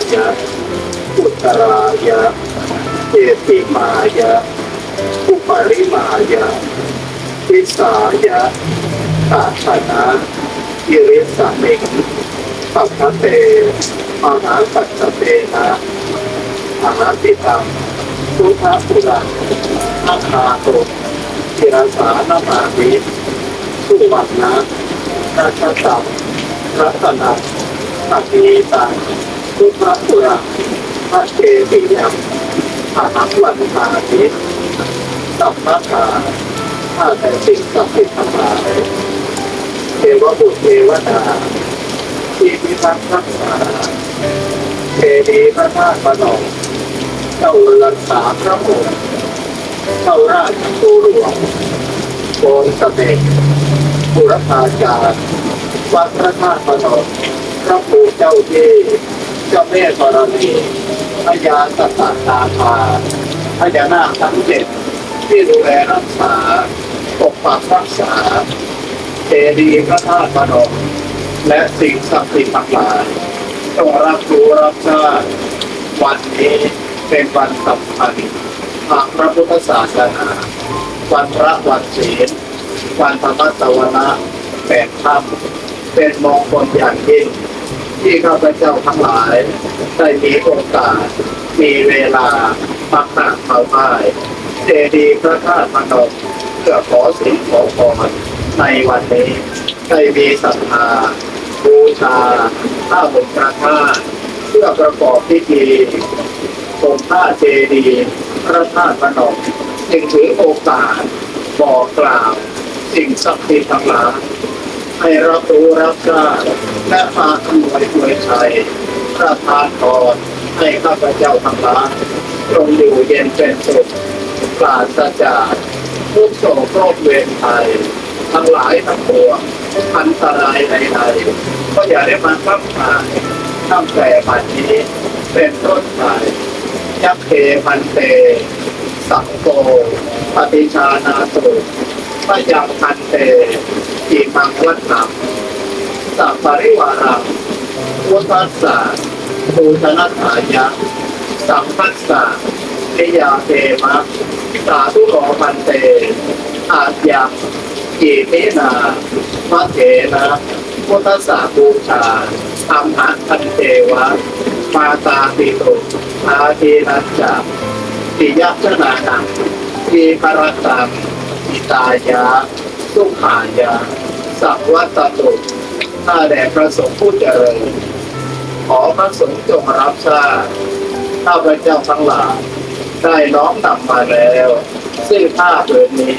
ายะอุตรายะเจติมายะอุปริมายะวิสายะตาชนะกิริสเมงปัพเตมหาปัจเตนะมหาปิตังสุภาปุระอาคาโตจิรสานามาวิสุวรรณะราชตังรัตนะปฏิตัง สุภาปุระพระเจติยังอาหังวันตาทิสัมมาทาข้าแต่สิ่งศักดิ์สิทธิ์ทั้งหลายเทวบุตรเทวดาที่พิทักษ์รักษาเทดีพระธาตุพนมเจ้ารักษาพระองค์เจ้าราชกูหลวงโกนสเม็ดบุรพาจารย์วัดพระธาตุพนมพระปู่เจ้าที่ จ้าแม่ธรณีพญาสัตตาตาภาพญานาคทั้งเจ็ดที่ดูแลรักษาปกปักรักษาเจดีย์พระธาตุพนมและสิ่งศักดิ์สิทธิ์ทั้งหลายจงรับรู้รับทราบวันนี้เป็นวันสำคัญทางพระพุทธศาสนา วันพระวันศีลวันธรรมสวนะแปดค่ำเป็นมงคลอย่างยิ่ง ที่ข้าพเจ้าทั้งหลาย ได้มีโอกาส มีเวลาปักหนักเขาไหว้เจดีย์พระธาตุพนมเพื่อขอสิ่งขอพรในวันนี้ ได้มีศรัทธาบูชาข้าบุญกระธาตุเพื่อประกอบพิธีองค์พระเจดีย์พระธาตุพนมจึงถือโอกาสบอกกล่าวสิ่งศักดิ์สิทธิ์ทั้งหลาย ให้รับรู้รับทราบและพาขนวยรวยชัยประทานพรให้ข้าพเจ้าทั้งหลายจงอยู่เย็นเป็นสุขปราศจากทุกโศกโรคเวรภัยทั้งหลายทั้งปวงอันตรายใดๆก็อย่าได้มาทับทายตั้งแต่บัดนี้เป็นต้นไปยักเคพันเต สังโฆปฏิชานาตุพยังพันเต อิมังวัฏถังสัพปริวารังวุทัสสะภูชนัฐายะสัมพัสสะนิยาเทมะสาธุโรมันเต อาจยังกีมินาพระเถนะพุทธสาบูชาธรรมะพันเทวะมาตาปิโตอาเทนัจจาปิยัชนานังทีปรัตังอิตายะ สุขายะสัพวัตตุข้าแด่พระสงฆ์ผู้เจริญขอพระสงฆ์จงรับทราบข้าพระเจ้าทั้งหลายได้น้อมนำมาแล้ว ซึ่งผ้าผืนนี้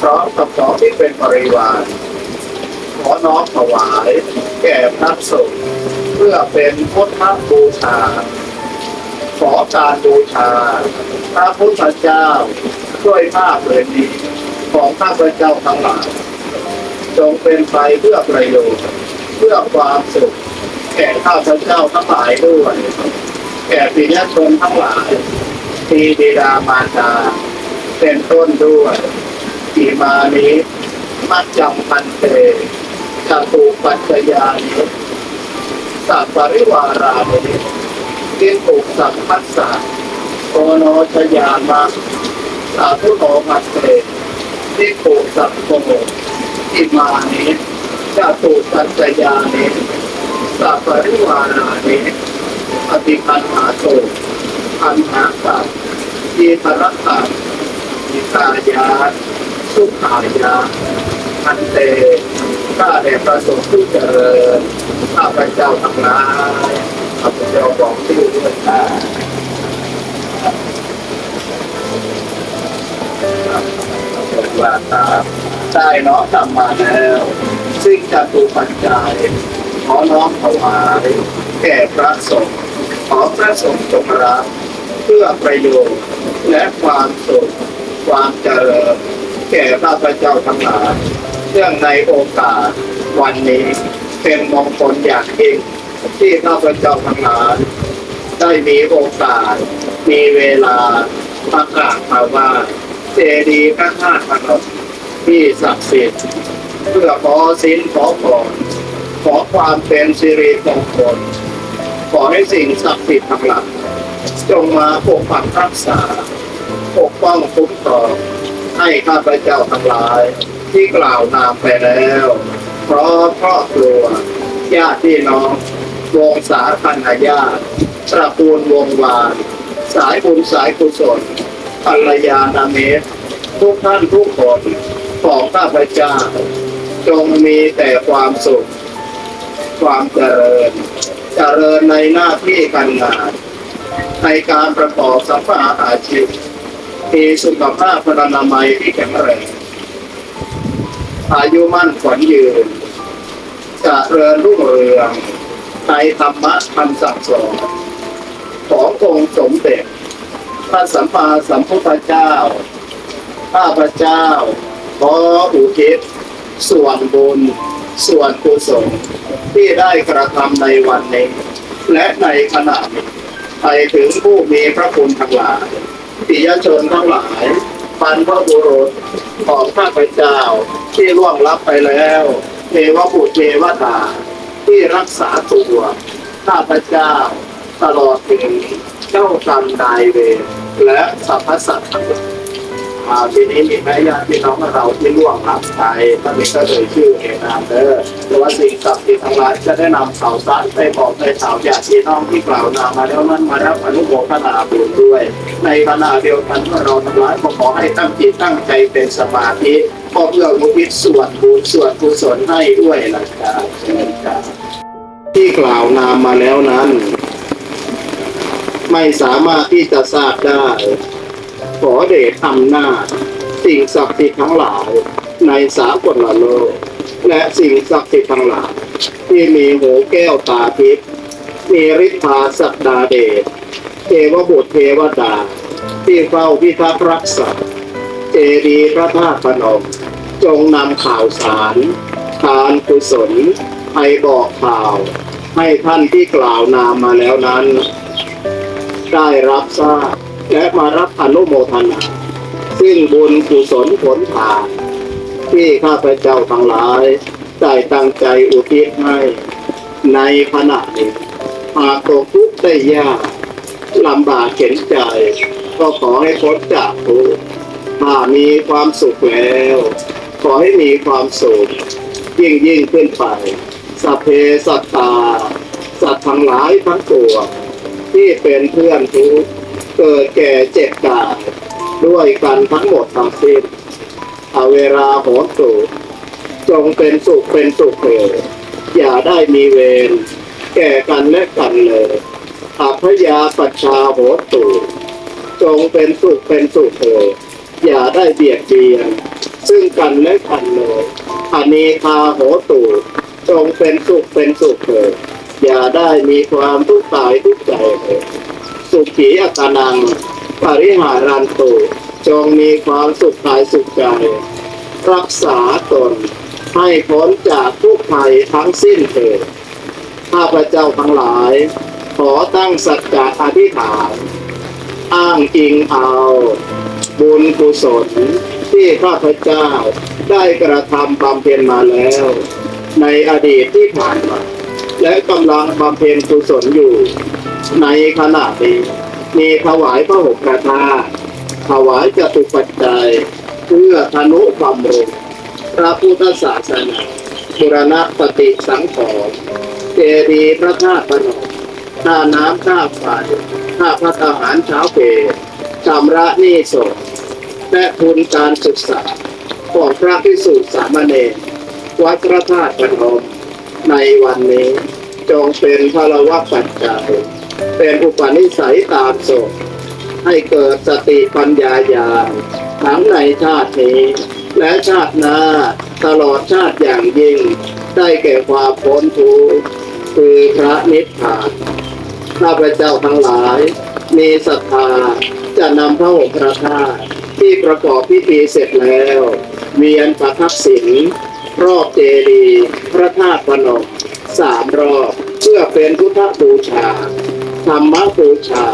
พร้อมกับของที่เป็นบริวารขอน้อมถวาย แก่พระสงฆ์เพื่อเป็นพุทธบูชา ขอการบูชา พระพุทธเจ้าด้วยภาพเลยนี้ ของข้าพเจ้าทั้งหลายจงเป็นไปเพื่อประโยชน์ เพื่อความสุข แก่ข้าพเจ้าทั้งหลายด้วย แก่ปิยชนทั้งหลายทีบิดามารดาเป็นต้นด้วยกีมานี้มัจจำพันเตจตุปัจจยานิสัพปริวารานิทิปุสัพพัสสะโอโนชยามะสาธุโนมัสเต ทิปุสัพโกอิมานิจตุปัจจยานิสัพปริวารานิอติคันหาโตอันหาสัพยีปรัตตาอิตายาสุขายาอันเตข้าแต่ประสงค์ผู้เจริญข้าพระเจ้าทั้งหลายข้าพระเจ้าบอกชื่อด้วยนะ ว่าตาได้น้อมนำมาแล้ว ซึ่งจะตูปัจจัยขอน้อมถวายแก่พระสงฆ์ขอพระสงฆ์จงรับเพื่อประโยชน์ และความสุขความเจริญแก่ข้าพเจ้าทั้งหลายเรื่องในโอกาสวันนี้เป็นมงคลอย่างยิ่งที่ข้าพเจ้าทั้งหลายได้มีโอกาส มีเวลาประกาศมาว่า เจดีย์พระธาตุพนมที่ศักดิ์สิทธิ์เพื่อขอสินขอพรขอความเป็นสิริมงคลขอให้สิ่งศักดิ์สิทธิ์ทั้งหลายจงมาปกปักรักษา ปกป้องคุ้มครองให้ข้าพเจ้าทั้งหลาย ที่กล่าวนามไปแล้วเพราะครอบครัวญาติพี่น้องวงสาคันญาติตระกูลวงวาน สายบุญสายกุศล ภรรยานาเมตทุกท่านทุกคนของข้าพเจ้า จงมีแต่ความสุข ความเจริญ เจริญในหน้าที่การงาน ในการประกอบสัมมาอาชีพมีสุขภาพพลานามัยที่แข็งแรงอายุมั่นขวัญยืนเจริญรุ่งเรืองในธรรมะคำสั่งสอนขององค์สมเด็จ พระสัมมาสัมพุทธเจ้า ข้าพเจ้า ขออุทิศส่วนบุญ ส่วนกุศลที่ได้กระทำในวันนี้ และในขณะนี้ไปถึงผู้มีพระคุณทั้งหลายปิยชนทั้งหลายบรรพบุรุษของข้าพเจ้าที่ล่วงลับไปแล้วเทวบุตรเทวดาที่รักษาตัว ข้าพเจ้า ตลอดถึงเจ้ากรรมนายเวร และสรรพสัตว์ทีนี้มีแม่ญาติพี่น้องเราที่ล่วงลับไปตอนนี้ก็เลยชื่อเอนามเดอร์แต่ว่าสิ่งศักดิ์สิทธิ์ทั้งหลายจะได้นำข่าวสารไปบอกในข่าวญาติพี่น้องที่กล่าวนามมาแล้วนั้นมารับอนุโมทนาบุญด้วย ในขณะเดียวกันเมื่อเราทั้งหลายก็ขอให้ตั้งจิตตั้งใจเป็นสมาธิก็เพื่ออุทิศส่วนบุญส่วนกุศลให้ด้วยนะครับเชิญครับที่กล่าวนามมาแล้วนั้น ไม่สามารถที่จะทราบได้ ขอเดชอำนาจสิ่งศักดิ์สิทธิ์ทั้งหลายในสากลโลก และสิ่งศักดิ์สิทธิ์ทั้งหลาย ที่มีหูแก้วตาทิพย์มีฤทธาสักดาเดชเทวบุตรเทวดา ที่เฝ้าพิทักษ์รักษาเจดีพระธาตุพนมจงนำข่าวสารทานกุศลให้บอกข่าว ให้ท่านที่กล่าวนามมาแล้วนั้น ได้รับทราบและมารับอนุโมทนา ซึ่งบุญกุศลผลทานที่ข้าพเจ้าทั้งหลายได้ตั้งใจอุทิศให้ในขณะนี้หากตกทุกข์ได้ยากลำบากเข็นใจ ก็ขอให้พ้นจากทุกข์ถ้ามีความสุขแล้ว ขอให้มีความสุข ยิ่งยิ่งขึ้นไปสัพเพสัตตา สัตว์ทั้งหลายทั้งปวง ที่เป็นเพื่อนทุกเกิดแก่เจ็บตายด้วยกันทั้งหมดทั้งสิ้นเอาเวลาโหนสูจงเป็นสุขเป็นสุขเถิดอย่าได้มีเวรแก่กันและกันเลยอัพยาปัชชาโหนสูจงเป็นสุขเป็นสุขเถิดอย่าได้เบียดเบียน ซึ่งกันและกันเลยอเนคาโหตูจงเป็นสุขเป็นสุขเถิด อย่าได้มีความทุกข์กายทุกข์ใจ สุขีอัตานังปริหารันตุจงมีความสุขกายสุขใจ รักษาตนให้พ้นจากทุกภัยทั้งสิ้นเถิดข้าพเจ้าทั้งหลาย ขอตั้งสัจจะอธิษฐาน อ้างอิงเอา บุญกุศลที่ข้าพเจ้าได้กระทำบำเพ็ญมาแล้ว ในอดีตที่ผ่านมา และกำลังบำเพ็ญกุศลอยู่ ในขณะนี้มีถวายพระหกกระทาถวายจตุปัจจัย เพื่อธนุบำรุงพระพุทธศาสนาบุรณะปฏิสังขรณ์เจดีย์พระธาตุพนมค่าน้ำค่าไฟค่าพระทหารเช้าเพลชำระหนี้สดและทุนการศึกษาของพระพิสุสามเณรวัดพระธาตุพนมในวันนี้ จงเป็นพลวะปัจจัยเป็นอุปนิสัยตามโสดให้เกิดสติปัญญาญาณทั้งในชาตินี้ และชาติหน้าตลอดชาติอย่างยิ่ง ได้แก่ความพ้นทุกข์คือพระนิพพานข้าพเจ้าทั้งหลาย มีศรัทธาจะนำพระองค์พระธาตุที่ประกอบพิธีเสร็จแล้ว เวียนประทักษิณรอบเจดีย์พระธาตุพนมสามรอบ เพื่อเป็นพุทธบูชา ธรรมบูชา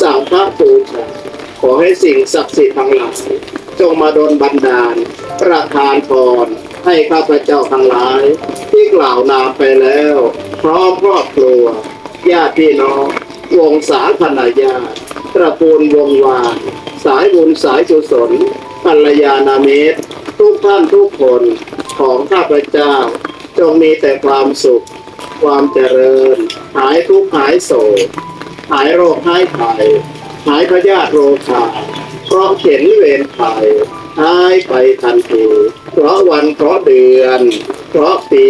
สังฆบูชา ขอให้สิ่งศักดิ์สิทธิ์ทั้งหลายจงมาดลบันดาล ประทานพรให้ข้าพเจ้าทั้งหลาย ที่กล่าวนามไปแล้ว พร้อมครอบครัวญาติพี่น้อง วงศาคณาญาติตระกูลวงวานสายบุญสายกุศลภรรยานามิตรทุกท่านทุกคนของข้าพเจ้า จงมีแต่ความสุข ความเจริญ หายทุกข์หายโศกหายโรคหายไข้หายพยาธิโรคาเพราะเข็นเวรไข้หายไปทันทีเพราะวันเพราะเดือน เพราะปี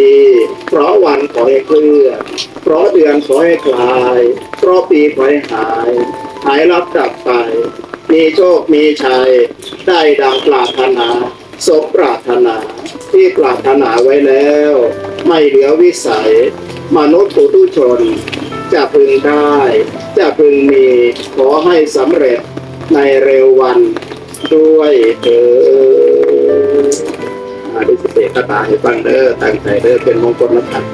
เพราะวันขอให้เคลื่อนเพราะเดือนขอให้คลาย เพราะปีขอให้หาย หายรับกลับไป มีโชคมีชัย ได้ดังปรารถนาสมปรารถนาที่ปรารถนาไว้แล้ว ไม่เหลือวิสัย มนุษย์ปุถุชน จะพึงได้ จะพึงมีขอให้สำเร็จในเร็ววันด้วยเถิดอาดิสเสกคาถาให้ฟังเด้อตั้งใจเด้อเป็นมงคลนะครับ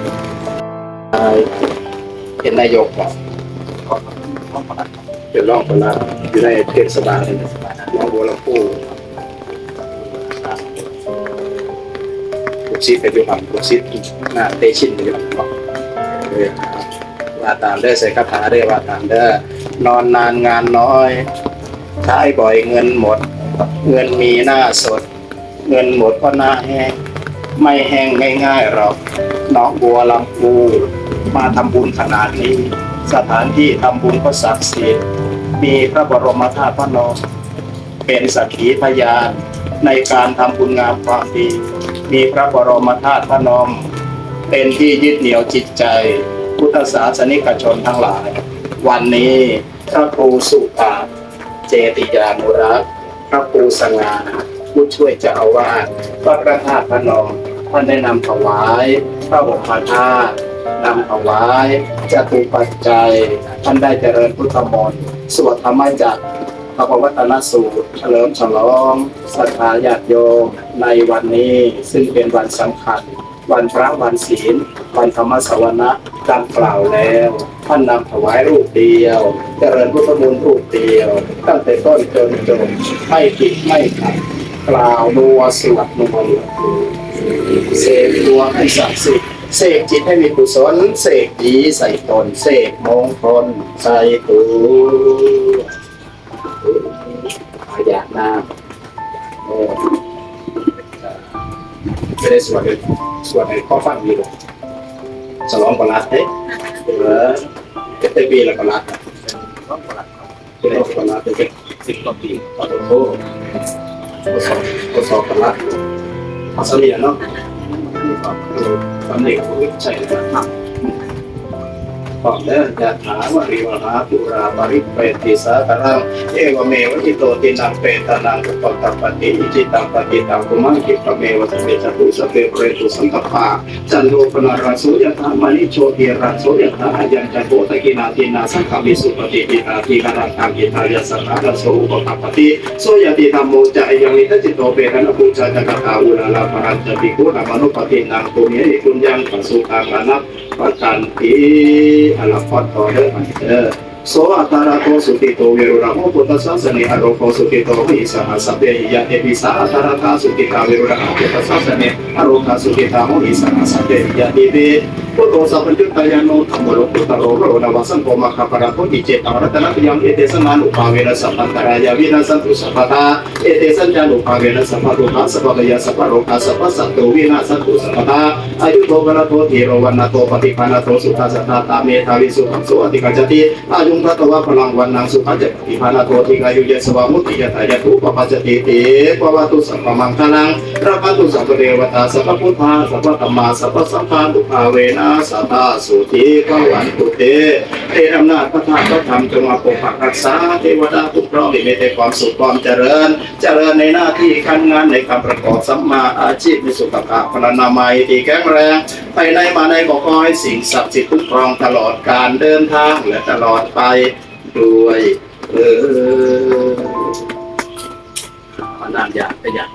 เป็นนายกก่อนเป็นรองประหลัดอยู่ในเทศบาลน้องบัวลำพูลูกศิษย์เป็นอยู่ฝั่งลูกศิษย์หน้าเตชินเป็นอยู่ฝั่ง เนาะเออว่าตามเด้อใส่คาถาเด้ว่าตามเด้อนอนนานงานน้อยใช้บ่อยเงินหมด เงินมีหน้าสด เงินหมดก็หน้าแห้งไม่แห้งง่ายๆหรอกน้องบัวลำพูมาทำบุญขนาดนี้ สถานที่ทำบุญก็ศักดิ์สิทธิ์มีพระบรมธาตุพระนมเป็นสักขีพยานในการทำบุญงามความดี มีพระบรมธาตุพระนม เป็นที่ยึดเหนี่ยวจิตใจ พุทธศาสนิกชนทั้งหลาย วันนี้พระครูสุภาเจติยานุรักษ์พระครูสงาผู้ช่วยเจ้าอาวาสวัดพระธาตุพระนมท่านได้นำถวาย พระบรมธาตุนำถวายจตุปัจจัย ท่านได้เจริญพุทธมนต์สวดธรรมจักรพระวัตนสูตร เฉลิมฉลองศรัทธาญาติโยมในวันนี้ซึ่งเป็นวันสำคัญ วันพระวันศีล วันธรรมสวนะดังกล่าวแล้วท่านนำถวายรูปเดียวเจริญพุทธมนต์รูปเดียว ตั้งแต่ต้นจนจบไม่ผิดไม่ขัดกล่าวนัวสวดนัวหลวงปู่เสกตัวให้ศักดิ์สิทธิ์เสกจิตให้มีกุศลเสกดีใส่ตนเสกมงคลใส่ตัวอาอยากน้ำ ไม่ได้สวดเลยสวดในข้อฟังดีหรอกฉลองกรัดเฮ้ยเออเจ็ดปีแล้วประกลัดเป็นรองประหลัดเป็นสิบต่อปีต่อโทษทดสอบก็สอบกรัดภาษาเรียนเนาะสำเร็จใช่เลยนะ ฟังเด้อยะถาวริวหาปุราปริเปติสาคารังเอวเมวจิโตตินังเปตนังอุปตัปปติอิจิตังปฏิตังกุมังคิปเมวสเปจตุสเปเปรตุสังกปาจันโทปนารสุยะธามณิโชติราสุยะธายัญจโกตะกินาตินาสังขวิสุปฏิปินาทิการังคังกิทายสังฆาโสอุปตัปปติโสยติธรรมโมจะยังนิทจิตโตเปรนะปุจจจักตาอุลาลาภรันจปิกุณามนุปตินังปุญญคุญญังปสุตังอนัปประกันทีอลาพัตโตเดอร์มันเดอร์โสอัตาราโกสุติโตเวรุระโมพุทธสัสนิอโรโกสุติโตวิสหัสเพยะเอปิสาอัตาราคาสุติกาเวรุระโมพุทธสัสนิอโรกาสุติตาโมหิสหัสเพยะเอปิพุทโธสัพพัญญุตายานุธรรมโลกุตโรโรนวัสังโกมะคาปะระโพติเจตารัตนะยังเอเตสนานุภาเวนะสัพพันตรายาวินาสันตุสัพพตาเอเตสัญจานุภาเวนะสัพพะโลกาสัพพะยาสัพพะโลกาสัพพะสัตโตวินาสันตุสัพพตาอายุโตกะระโตทีโรวันนาโตปฏิภาณโตสุขัสสะตาเมธาวิสุขังสุอติกัจจติอายุงพัตวะพลังวันนังสุขัจจปฏิภาณโตทิกายุเยสวามุติยะตายะตุปปัจจติเตปวะตุสัพพมังคลังรักตุสัพพเทวตาสัพพพุทธาสัพพธรรมาสัพพสังฆานุภาเวนะสัทธาสุติภวันตุเตเทอำนาจพระธาตุพระธรรมจงมาปกปักรักษาเทวดาทุกพร้อมมีแต่ความสุขความเจริญ เจริญในหน้าที่การงานในการประกอบสัมมาอาชีพมีสุขภาพพลานามัยที่แข็งแรง ไปไหนมาไหนก็ขอให้สิ่งศักดิ์สิทธิ์คุ้มครองตลอดการเดินทางและตลอดไปด้วยเออมานานยากไปอยาก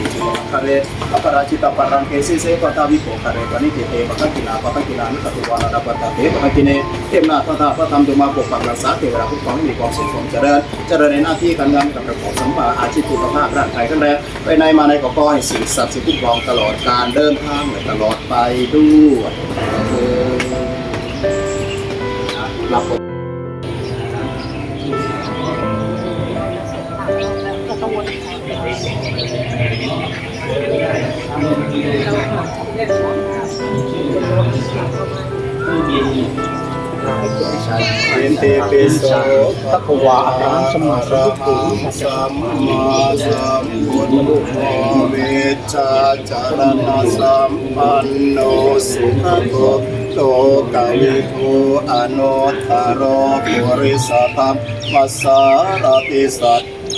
สิจิมังคะเรอัปราชิตาปรังเกสิเสปตาวิโกคะเรปนิจิเตปะคะกินาปะคะกินานิกตุวานาปตาเตปะคะกิเนเทมนาพระธาพระธรรมจงมาปกปักรักษาเทวดาคุ้มครองมีความสุขความเจริญเจริญในหน้าที่การงานกับประกอบสัมมาอาชีพสุขภาพร่างกายแข็งแรงไปในมาในก็ขอให้สิ่งศักดิ์สิทธิ์คุ้มครองตลอดการเดินทางตลอดไปด้วยเออรับผม เวนเตเปโสตะกวาอะระ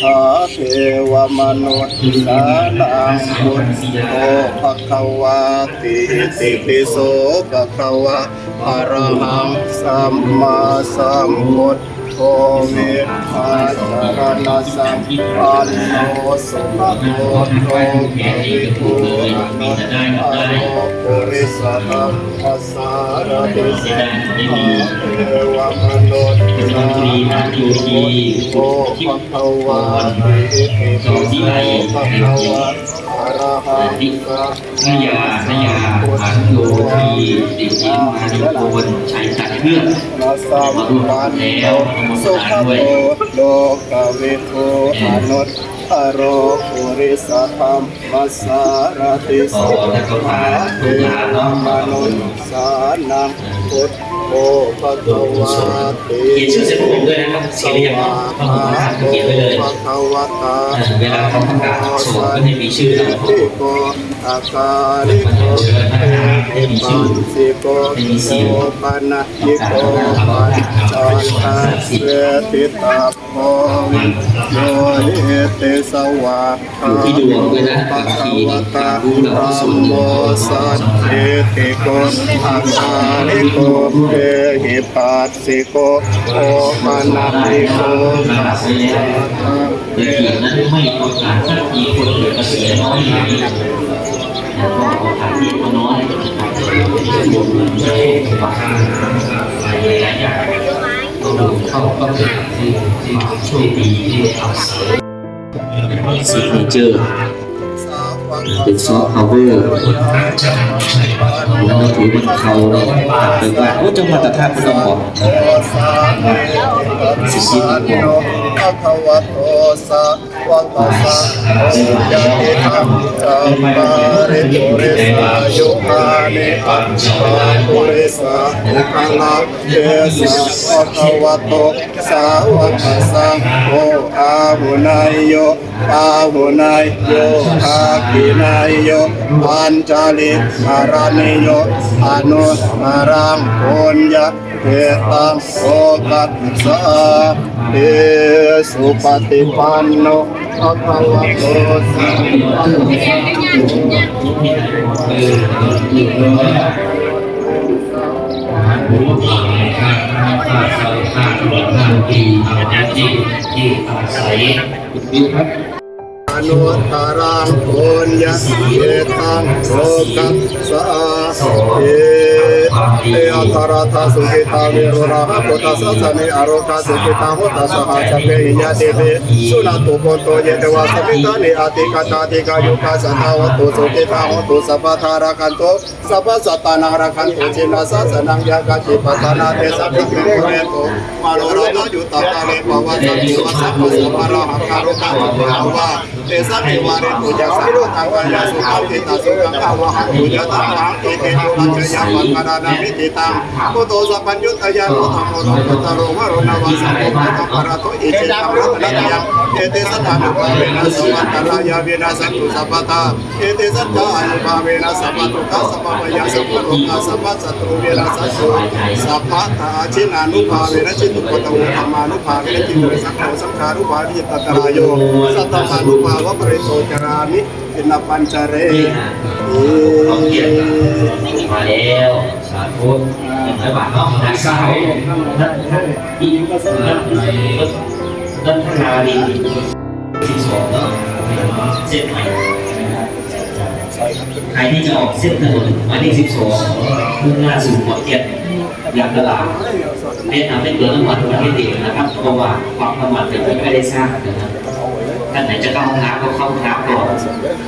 หาสัมพุทธัสสะสัมมาเวชชาจารณะสัมปันบุตโตกวิทูอนุตตรโรปุริสธรรมมัสสารติสัตถาเทวมนุษย์สานังพุทโธภควาติติปิโสภควาอะระหังสัมมาสัมพุทธ เวทัสสรณสัมปันโนสุขโตโตกวิทูอนุตตรโรปุริสธรรมมัสสารติสัทธาเทวมนุษย์สานังพุโธภควาติติปิโสภควะอะระ หังสัมนยานยาหันโยทีติจิมานิโกนชัยตัดเครื่องนาสัมปันโนสุขโตโลกวิทูอนุตตโรปุริสธรรมมัสารติสัทธาเทวมนุสานังพุทธ เขียนชื่อเสร็จผมด้วยนะครับเขียนหรือยังครับต้องผมเขียนไว้เลยเวลาเขาประกาศโสดก็ให้มีชื่อเราอาคาริโกเตปันสิโกโสปนะยิโกปัญจตัสเสติตาโพวิโยเอเตสวะอยู่ที่ดวงด้วยนะปะบางคะทีวตารู้เราธัที่สุมโมสัจเจติโกอาคาริโกเตหิปัสสิโกโอปนะยิโกปัสสะเด็กหญิงนั้นไม่ประกาศสักทีคนเกิดกระเสียน้อยนี้แล้วก็โอกาสที่เขาน้อยรวมถึงโชคสุขภาพอะไรหลายอย่างต้องดูเข้าก็เป็นที่ที่โชคดีที่เอาเสริมซิกเนเจอ เป็นซอฟต์พาวเวอร์แล้วก็ถือมันเขาเลยแต่ว่าโอ้จังหวัดตะท่าพนมบอกสิสิโนภะคะวะโตสะวะตะสะโอยันติธรรมจัมมาริปุริสายุคานิอัญชาปุริสาอุคละเยสะภะคะวะโตสาวกสังโฆอาหุนายโยอาหุนายโยอาคินายโยปัญจาลิอารานิโยอนุอารังโอนยะเทตังโอกัสสะเอสุปฏิปันโนภะคะวะโตสาวกอนุตารังโอน ยะเยตังโลกัสสะ เอเออัทราทาสุขิตาเวโรราหะปุตตะสัสะเนอโรคาสุขิตาหุตตะสหะจัพเพหิยะเตเปสุนัตุโกโตเยเตวะสมิตานิอาติกาตาติกายุคาสัตาวตุสุขิตาหุตุสัพพะทาราคันโตสัพพะสัตตานังราคันโตจินาสัสนังยากาจิปัตตานาเตสัพพะเมเรโตมาโราโตยุตตาตาเรปวะสัพพิวะสัพพะสัพพะราหะคารุกาวิเทหวะเตสัพพิวาริตุจักสัพพุทธังวายาสุขังติตาสุขังอาวะหังตุยะตังหังติเตตุรัจยาวังกรานามิติตังพุทโธสัพพัญญุตยานุธรรมโมโนพุทธโรวะโรนาวาสัพพุทธังปะระโตอิจิตังรัตนยังเอเตสัทธานุภาเวนะสัพพันตรายาเวนะสัตตุสัพพตาเอเตสัทธานุภาเวนะสัพพทุกขสัพพมยาสัพพโลกาสัพพสัตตุเวนะสัตตุสัพพะทาชินานุภาเวนะจิตุปตโวะธรรมานุภาเวนะจิตุสังโฆสังขานุภาวิจิตตรายโยสัตตมานุภาวะปริโตจรามิปินปัญจเรเขาเขีมาแล้ว สาธุหนึ่งร้อยบาทเนาะหนักสาวอีกก็สำหรับรัตนาดินที่สองเนาะเส้นใหม่ใครที่จะออกเส้นถนนหมายเลข12มุ่งหน้าสู่ขอนแก่นยางตลาดแนะนำให้เกิดน้ำมันประเทศเดียวนะครับเพราะว่าความประมาทเป็นไปไม่ได้สร้างนะครับท่านไหนจะเข้าห้องน้ำก็เข้าห้องน้ำก่อน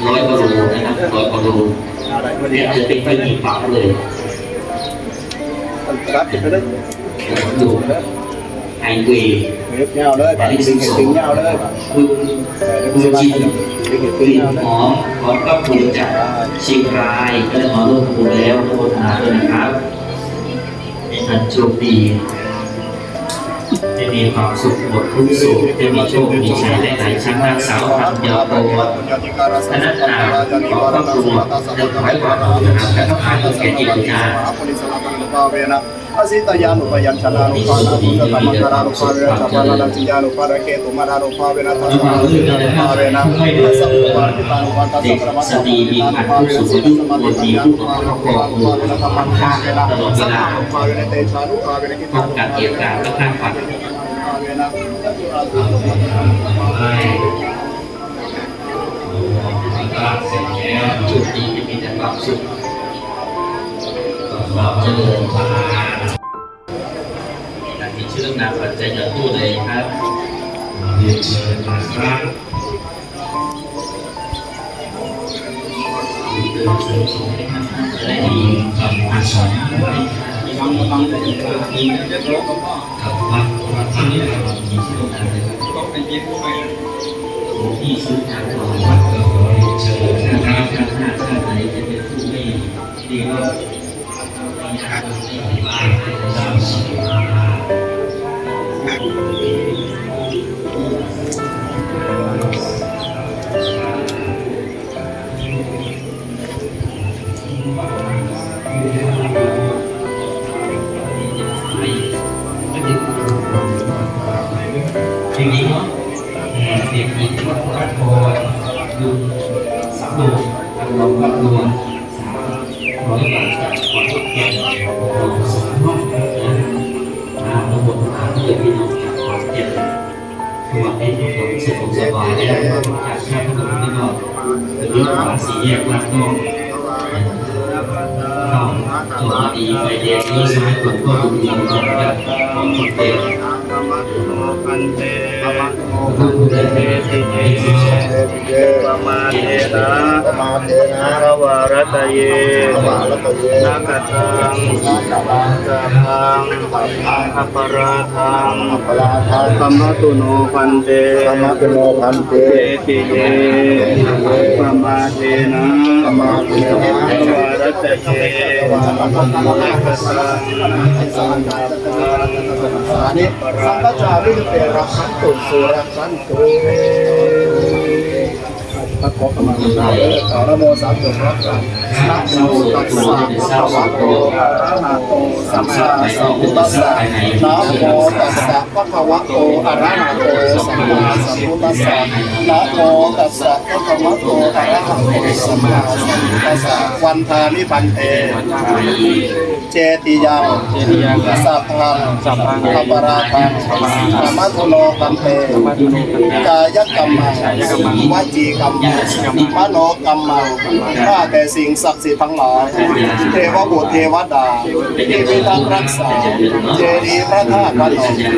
ร้อยกว่าโลนะครับร้อยกว่าโลเนี่ยจะเป็นไปมีปากเลย รับจิตไปเลยดูไฮเวย์เม็บเงาเลยหมายเลขดึงเห็ดดึงเงาเลยคือคือจีดึงเห็ดกลิ่นหอมของก็คุณจากเชียงรายก็จะมาร่วมคุณแล้วทุกคนมาด้วยนะครับท่านโชคดี จะมีความสุขหมดทุกสุขจะมีโชคมีชัยได้หลายชั้นนางสาวธัญญาโตธนัทนาขอครอบครัวเดินถอยคว่านะครับและก็ผ่านแก่จิตวิญญาณ อาสิตยานุปยัญชนะนุปานานุปกรรมการานุปาเวนะสัพพะนันติยานุปาระเกตุมานานุปาเวนะทัสสะนุปาเวนะสัพพะปิตานุปาตัสสะกปะระมัสสสะตรีมีพันธุ์ผู้สูงอายุคนมีผู้ปกครองครอบครัวค่อนข้างตลอดเวลาปาเวนะเตชานุปาเวนะกิป้องกันเหตุการณ์และข้างฝันปาเวนะจุดนี้จะมีแต่ความสุขความเจริญพา ชื่อนาปัจจัยอย่าพูดเลยครับเรียนเชิญนะครับเดินเสริมสงให้ท่านจะได้ดีกับอาสาฟังฟังมีกับวัดวัดที่นี้เรามีชื่อนาเลยครับต้องไปยิ้มไปที่ซื้อทางของวัดก็ขอเรียนเชิญนะครับถ้าหน้าชาติไหนจะเป็นผู้ไม่ดีก็มีทางไม่ดีบ้างให้เราสร้างสิ่ง มาเพลงนี้เนาะเพลงนี้ที่ว่าพดูสามดวงทางลงวัดดวงสามร้อยบาทจากขวัญเพียงสามห้องนะอ่าระบบทางเพื่อพี่น้องจากขวัญเพียงตัวให้ทุกคนสะดวกสบายได้จากชาติถนนที่ก็เป็นเรื่องของสี่แยกลาดก็เข้าจอดดีไฟแดงนี้ซ้ายคนก็ดูดีเหมือนกันของคนเต็มพัน เต ผู้ผู้ใดเป็นที่ไหนที่ชอบ เยปมาเทนะปมาเทนะระวารตเย ระวารตเยนาคตังนาคตังสัพพังอัปราทังอัปราทังกัมมตุโนพันเตกัมมตุโนพันเตติเยปมาเทนะปมาเทนะวารตเยระวารตเยนาคตังสังฆาสานิสังฆจาริเตระขันตุสุระขันตุ พระขอกำลังใจขอระโมสามจบรับกันนะโมตัสสะภะคะวะโตอะระหะโตสัมมาสัมพุทธัสสะนะโมตัสสะภะคะวะโตอะระหะโตสัมมาสัมพุทธัสสะนะโมตัสสะภะคะวะโตอะระหะโตสัมมาสัมพุทธัสสะวันทานิพันเตเจติยังสัพพังอัปปราทังธรรมะโนกัมเตกายกรรมังวจีกรรมงมโนกรรมังข้าแต่สิ่งศักดิ์สิทธิ์ทั้งหลายเทวบุตรเทวดาที่พิทักษ์รักษา เจดีย์พระธาตุพ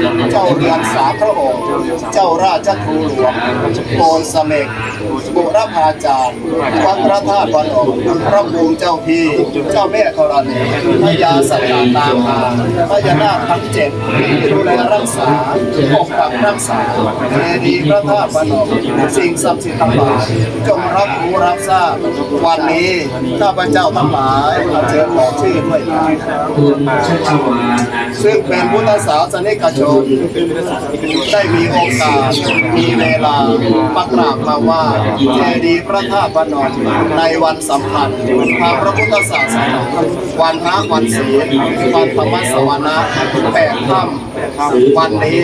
นมเจ้าเรือนสามพระองค์ เจ้าราชครูหลวงโกนสเมกบุรพาจารย์วัดพระธาตุพนมพระภูมิเจ้าที่ เจ้าแม่ธรณีพญาสัตตาตามาพญานาคทั้งเจ็ดที่ดูแลรักษาปกปักรักษาเจดีย์พระธาตุพนมสิ่งศักดิ์สิทธิ์ทั้งหลายจงรับรู้รับทราบวันนี้ข้าพเจ้าทั้งหลายเชิญขอชื่อด้วยกันคุณชัชวา ซึ่งเป็นพุทธศาสนิกชนได้มีโอกาสมีเวลาประกราบมาว่าเจดีย์พระธาตุพนมในวันสำคัญทางพระพุทธศาสนาวันพระวันศีลวันธรรมสวนะแปดค่ำ วันนี้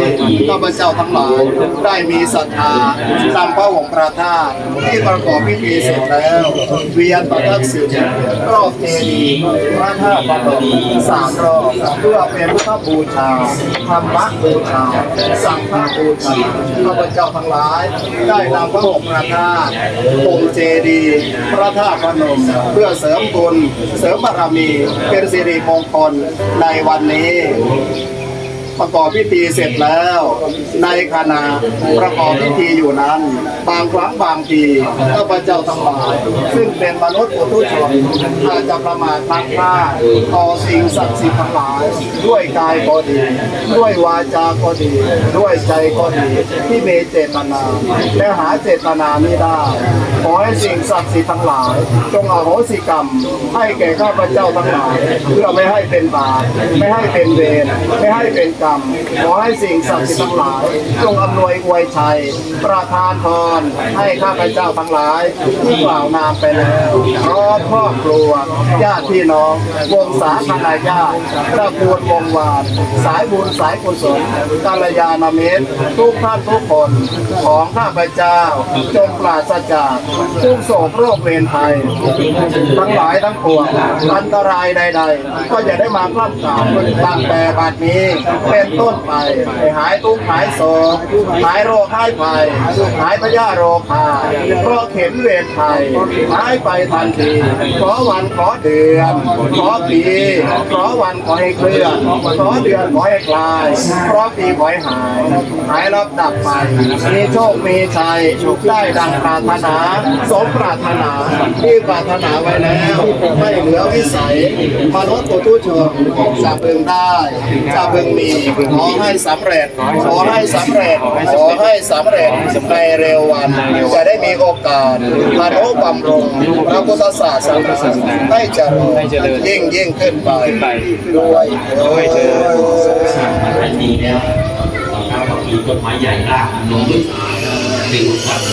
ข้าพเจ้าทั้งหลายได้มีศรัทธานำพระองค์พระธาตุที่ประกอบพิธีเสร็จแล้วเวียนประทักษิณรอบเจดีย์พระธาตุประดมสามรอบเพื่อเป็นพระบูชาธรรมบูชาสังฆบูชาข้าพเจ้าทั้งหลาย ได้นำพระองค์พระธาตุองค์เจดีย์พระธาตุพนมเพื่อเสริมบุญเสริมบารมีเป็นสิริมงคลในวันนี้ ประกอบพิธีเสร็จแล้ว ในขณะประกอบพิธีอยู่นั้น บางครั้งบางทีข้าพเจ้าทั้งหลายซึ่งเป็นมนุษย์ปุถุชนอาจจะประมาทพลัดพลาดต่อสิ่งศักดิ์สิทธิ์ทั้งหลาย ด้วยกายก็ดี ด้วยวาจาก็ดี ด้วยใจก็ดี ที่มีเจตนา และหาเจตนาไม่ได้ ขอให้สิ่งศักดิ์สิทธิ์ทั้งหลาย จงอโหสิกรรม ให้แก่ข้าพเจ้าทั้งหลาย เพื่อไม่ให้เป็นบาปไม่ให้เป็นเวรไม่ให้เป็นกรรม ขอให้สิ่งศักดิ์สิทธิ์ทั้งหลาย จงอำนวยอวยชัย ประทานพรให้ข้าพเจ้าทั้งหลาย ที่กล่าวนามไปแล้วพร้อมครอบครัวญาติพี่น้องวงศาคณาญาติตระกูลวงวานสายบุญสายกุศลกัลยาณมิตรทุกท่านทุกคนของข้าพเจ้า จงปราศจากทุกโศกโรคเวรภัยทั้งหลายทั้งปวงอันตรายใด ๆ ก็จะได้มาครอบกราบตั้งแต่บัดนี้เป็นต้นไปให้หายทุกข์หายโศกหายโรคหายภัยหายพยาโรคาเพราะเข็นเวรภัยหายไปทันทีขอวันขอเดือนขอปีขอวันขอให้เคลื่อนขอเดือนขอให้คลายเพราะปีขอให้หาย หายรับดับไปมีโชคมีชัยได้ดังปรารถนาสมปรารถนาที่ปรารถนาไว้แล้วไม่เหลือวิสัยมนุษย์ปุถุชนจะพึงได้จะพึงมีขอให้สำเร็จ ขอให้สำเร็จ ขอให้สำเร็จในเร็ววัน จะได้มีโอกาสพานุบำรุงพระพุทธศาสนาให้เจริญยิ่งยิ่งขึ้นไปด้วยด้วยเถิดทันทีแล้วเราก็มีต้นไม้ใหญ่รากลงลึกเป็นอุปสรรค